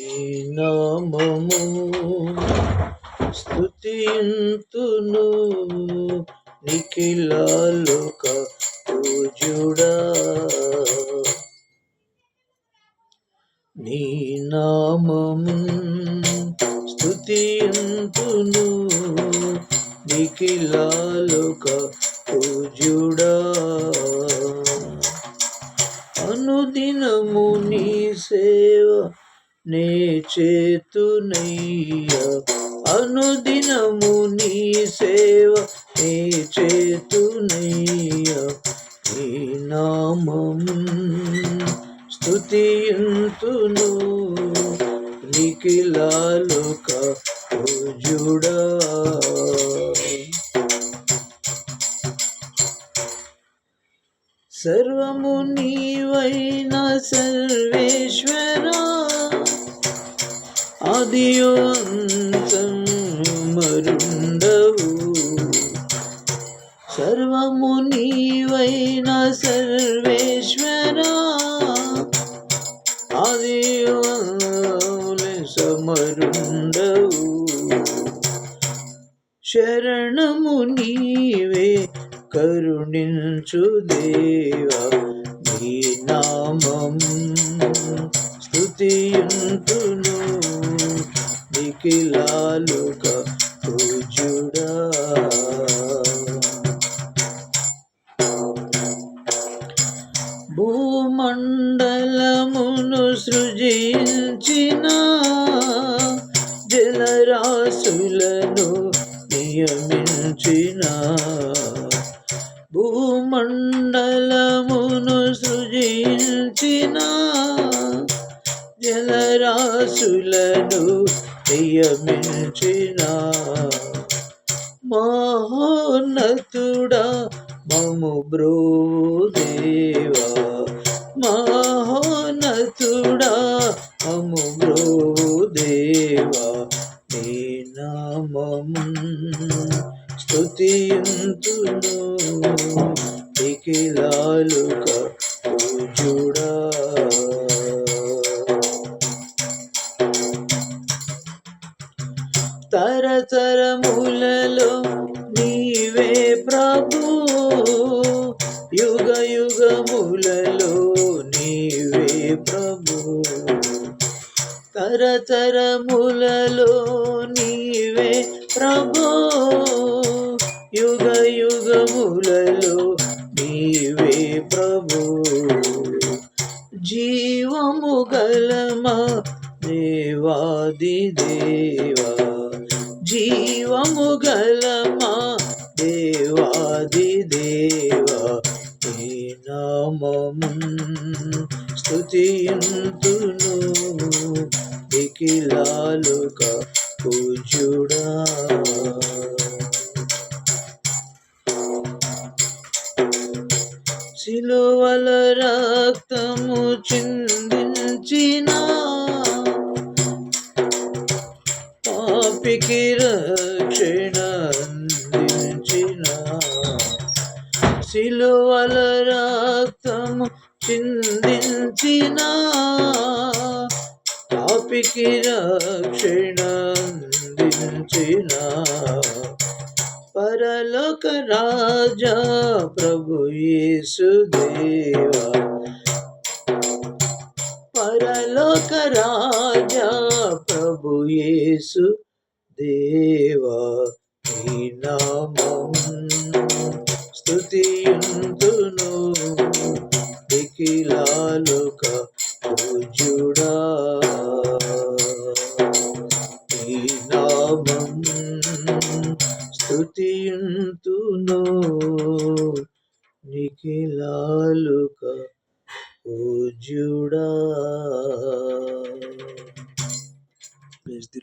ఈ నామము స్తుతింతును నిఖిలాలోక పూజుడా. నీ నామము స్తుతింతును నిఖిలాలోక పూజుడా. అనుదినము నీ సేవ నే చేతునయ్య. అనుదినము నీ సేవ నే చేతునయ్య. నీ నామం స్తుతియుతును. నిఖిలాలుక పూజుడా సర్వము నీవైన సర్వేశ్వరా. ആദിയോന്തം മരുണ്ടവു സർവമുനീവൈന സർവേശ്വര ആദിയോലെ സമരുണ്ടവു ശരണമുനീവേ കരുണിഞ്ചു ദേവാ మండలమును సృజించిన జలరాశులను నియమించిన. భూమండలమును సృజించిన జలరాశులను నియమించిన. మహోన్నతుడా మము బ్రోదేవా మహోనతుడా మము దేవా నీ నామం స్తుతింతును నిఖిలాలుక పూజుడా. తరతరములలో నీవే ప్రభు. యుగ యుగములలో ప్రభు తరతరములలో నీవే ప్రభు యుగ యుగములలో నీవే ప్రభు జీవము గలమా దేవాది దేవా జీవము గలమా దేవాది దేవా నీ నామము స్థుతియుంతును. నిఖిలాలుక పూజుడా సిలువల రక్తము చిందించిన. పాపికి రక్షణ సిలువల రక్తము చిందించిన పాపికి రక్షణ అందించిన. పరలోక రాజా ప్రభు యేసుదేవా పరలోక రాజా ప్రభు యేసు దేవా. నీ నామం స్తుతియు నిఖిలాలుక పూజుడా ప్లీజ్ ది